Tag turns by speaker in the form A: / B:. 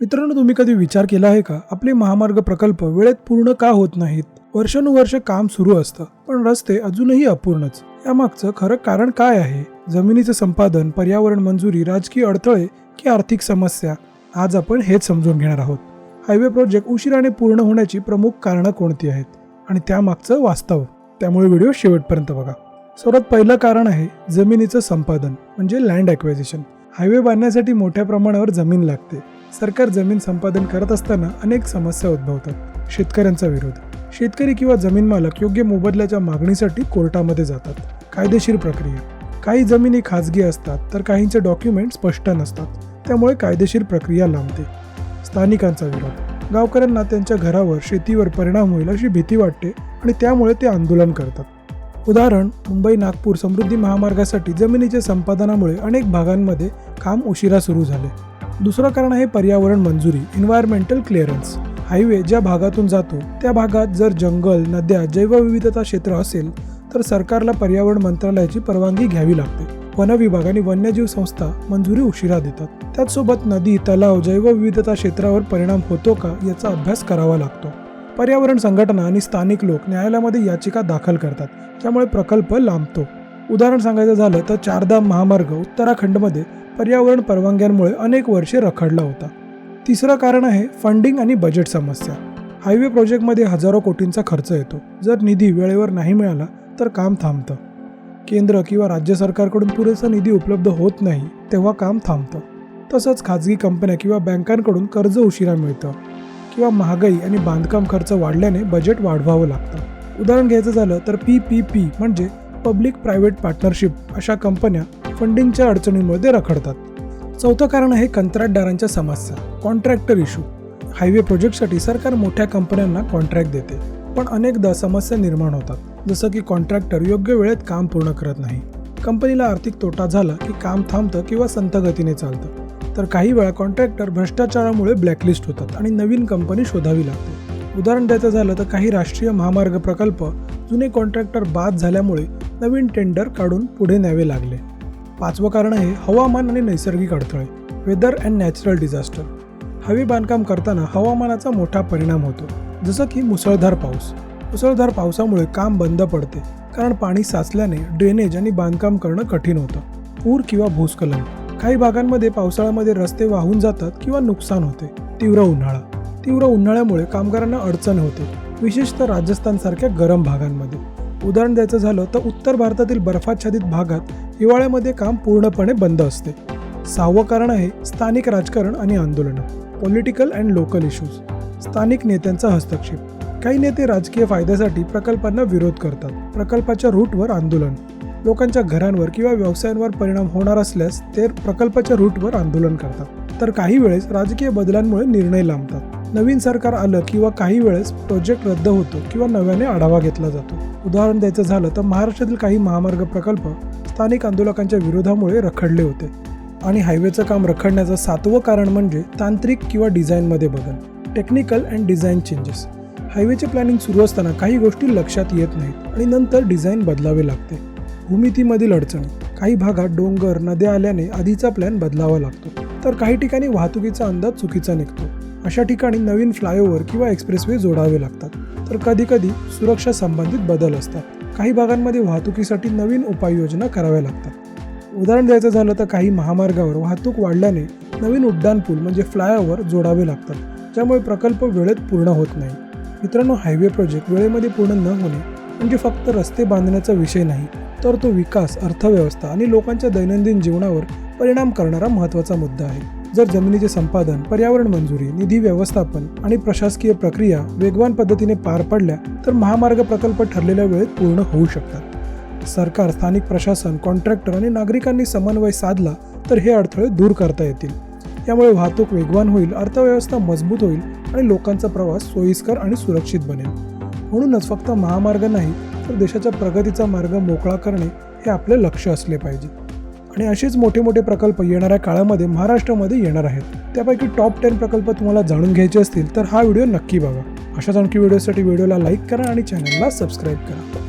A: मित्रांनो तुम्ही कधी विचार केला आहे का? आपले महामार्ग प्रकल्प वेळेत पूर्ण का होत नाहीत? वर्षानुवर्ष काम सुरू असतं पण रस्ते अजूनही अपूर्णच. यामागचं खरं कारण काय आहे? जमिनीचं संपादन पर्यावरण मंजुरी राजकीय अडथळे की आर्थिक समस्या? आज आपण हेच समजून घेणार आहोत. हायवे प्रोजेक्ट उशिराने पूर्ण होण्याची प्रमुख कारणं कोणती आहेत? आणि त्यामागचं वास्तव? त्यामुळे व्हिडिओ शेवटपर्यंत बघा. सर्वात पहिलं कारण आहे जमिनीचं संपादन म्हणजे लँड ॲक्वायझेशन हायवे बांधण्यासाठी मोठ्या प्रमाणावर जमीन लागते. सरकार जमीन संपादन करत असताना अनेक समस्या उद्भवतात. शेतकऱ्यांचा विरोध. शेतकरी किंवा जमीन मालक योग्य मोबदल्याच्या मागणीसाठी कोर्टामध्ये जातात. कायदेशीर प्रक्रिया. काही जमिनी खाजगी असतात तर काहींचे डॉक्युमेंट स्पष्ट नसतात. त्यामुळे कायदेशीर प्रक्रिया लांबते. स्थानिकांचा विरोध. गावकऱ्यांना त्यांच्या घरावर शेतीवर परिणाम होईल अशी भीती वाटते आणि त्यामुळे ते आंदोलन करतात. उदाहरण मुंबई नागपूर समृद्धी महामार्गासाठी जमिनीच्या संपादनामुळे अनेक भागांमध्ये काम उशिरा सुरू झाले. दुसरं कारण आहे पर्यावरण मंजुरी एन्व्हायरमेंटल क्लिअरन्स हायवे ज्या भागातून जातो त्या भागात जर जंगल नद्या जैवविविधता क्षेत्र असेल तर सरकारला पर्यावरण मंत्रालयाची परवानगी घ्यावी लागते. वन विभाग आणि वन्यजीव संस्था मंजुरी उशिरा देतात. त्याचसोबत नदी तलाव जैवविविधता क्षेत्रावर परिणाम होतो का याचा अभ्यास करावा लागतो. पर्यावरण संघटना आणि स्थानिक लोक न्यायालयामध्ये याचिका दाखल करतात त्यामुळे प्रकल्प लांबतो. उदाहरण सांगायचं झालं तर चारधाम महामार्ग उत्तराखंडमध्ये पर्यावरण परवानग्यांमुळे अनेक वर्षे रखडला होता. तिसरं कारण आहे फंडिंग आणि बजेट समस्या. हायवे प्रोजेक्टमध्ये हजारो कोटींचा खर्च येतो. जर निधी वेळेवर नाही मिळाला तर काम थांबतं. केंद्र किंवा राज्य सरकारकडून पुरेसा निधी उपलब्ध होत नाही तेव्हा काम थांबतं. तसंच खाजगी कंपन्या किंवा बँकांकडून कर्ज उशिरा मिळतं. किंवा महागाई आणि बांधकाम खर्च वाढल्याने बजेट वाढवावं लागतं. उदाहरण घ्यायचं झालं तर पी पी पी म्हणजे पब्लिक प्रायव्हेट पार्टनरशिप अशा कंपन्या फंडिंगच्या अडचणींमध्ये रखडतात. चौथं कारण आहे कंत्राटदारांच्या समस्या कॉन्ट्रॅक्टर इश्यू हायवे प्रोजेक्टसाठी सरकार मोठ्या कंपन्यांना कॉन्ट्रॅक्ट देते पण अनेकदा समस्या निर्माण होतात. जसं की कॉन्ट्रॅक्टर योग्य वेळेत काम पूर्ण करत नाही. कंपनीला आर्थिक तोटा झाला की काम थांबतं किंवा संथगतीने चालतं. तर काही वेळा कॉन्ट्रॅक्टर भ्रष्टाचारामुळे ब्लॅकलिस्ट होतात आणि नवीन कंपनी शोधावी लागते. उदाहरण द्यायचं झालं तर काही राष्ट्रीय महामार्ग प्रकल्प जुने कॉन्ट्रॅक्टर बाद झाल्यामुळे नवीन टेंडर काढून पुढे न्यावे लागले. पाचवं कारण आहे हवामान आणि नैसर्गिक अडथळे वेदर अँड नॅचरल डिझास्टर हवे बांधकाम करताना हवामानाचा मोठा परिणाम होतो जसं की मुसळधार पाऊस. मुसळधार पावसामुळे काम बंद पडते कारण पाणी साचल्याने ड्रेनेज आणि बांधकाम करणं कठीण होतं. पूर किंवा भूस्खलन. काही भागांमध्ये पावसाळ्यामध्ये रस्ते वाहून जातात किंवा नुकसान होते. तीव्र उन्हाळा. तीव्र उन्हाळ्यामुळे कामगारांना अडचण होते विशेषतः राजस्थानसारख्या गरम भागांमध्ये. उदाहरण द्यायचं झालं तर उत्तर भारतातील बर्फाच्छादित भागात हिवाळ्यामध्ये काम पूर्णपणे बंद असते. सहावं कारण आहे स्थानिक राजकारण आणि आंदोलनं पॉलिटिकल अँड लोकल इश्यूज स्थानिक नेत्यांचा हस्तक्षेप. काही नेते राजकीय फायद्यासाठी प्रकल्पांना विरोध करतात प्रकल्पाच्या रूटवर आंदोलन. लोकांच्या घरांवर किंवा व्यवसायांवर परिणाम होणार असल्यास ते प्रकल्पाच्या रूटवर आंदोलन करतात. तर काही वेळेस राजकीय बदलांमुळे निर्णय लांबतात. नवीन सरकार आलं किंवा काही वेळेस प्रोजेक्ट रद्द होतो किंवा नव्याने आढावा घेतला जातो. उदाहरण द्यायचं झालं तर महाराष्ट्रातील काही महामार्ग प्रकल्प स्थानिक आंदोलकांच्या विरोधामुळे रखडले होते. आणि हायवेचं काम रखडण्याचं सातवं कारण म्हणजे तांत्रिक किंवा डिझाईनमध्ये बदल. टेक्निकल अँड डिझाईन चेंजेस हायवेचे प्लॅनिंग सुरू असताना काही गोष्टी लक्षात येत नाहीत आणि नंतर डिझाईन बदलावे लागते. भूमितीमधील अडचणी. काही भागात डोंगर नद्या आल्याने आधीचा प्लॅन बदलावा लागतो. तर काही ठिकाणी वाहतुकीचा अंदाज चुकीचा निघतो. अशा ठिकाणी नवीन फ्लायओव्हर किंवा एक्सप्रेसवे जोडावे लागतात. तर कधीकधी सुरक्षा संबंधित बदल असतात. काही भागांमध्ये वाहतुकीसाठी नवीन उपाययोजना कराव्या लागतात. उदाहरण द्यायचं झालं तर काही महामार्गावर वाहतूक वाढल्याने नवीन उड्डाणपूल म्हणजे फ्लायओव्हर जोडावे लागतात. ज्यामुळे प्रकल्प वेळेत पूर्ण होत नाही. मित्रांनो हायवे प्रोजेक्ट वेळेमध्ये पूर्ण न होणे म्हणजे फक्त रस्ते बांधण्याचा विषय नाही तर तो विकास अर्थव्यवस्था आणि लोकांच्या दैनंदिन जीवनावर परिणाम करणारा महत्त्वाचा मुद्दा आहे. जर जमिनीचे संपादन पर्यावरण मंजुरी निधी व्यवस्थापन आणि प्रशासकीय प्रक्रिया वेगवान पद्धतीने पार पडल्या तर महामार्ग प्रकल्प ठरलेल्या वेळेत पूर्ण होऊ शकतात. सरकार स्थानिक प्रशासन कॉन्ट्रॅक्टर आणि नागरिकांनी समन्वय साधला तर हे अडथळे दूर करता येतील. यामुळे वाहतूक वेगवान होईल अर्थव्यवस्था मजबूत होईल आणि लोकांचा प्रवास सोयीस्कर आणि सुरक्षित बनेल. म्हणूनच फक्त महामार्ग नाही तर देशाच्या प्रगतीचा मार्ग मोकळा करणे हे आपले लक्ष असले पाहिजे. आणि असेच मोठे मोठे प्रकल्प येणाऱ्या काळामध्ये महाराष्ट्रामध्ये येणार आहेत. त्यापैकी टॉप टेन प्रकल्प तुम्हाला जाणून घ्यायचे असतील तर हा व्हिडिओ नक्की बघा. अशाच आणखी व्हिडिओसाठी व्हिडिओला लाईक करा आणि चॅनलला सबस्क्राईब करा.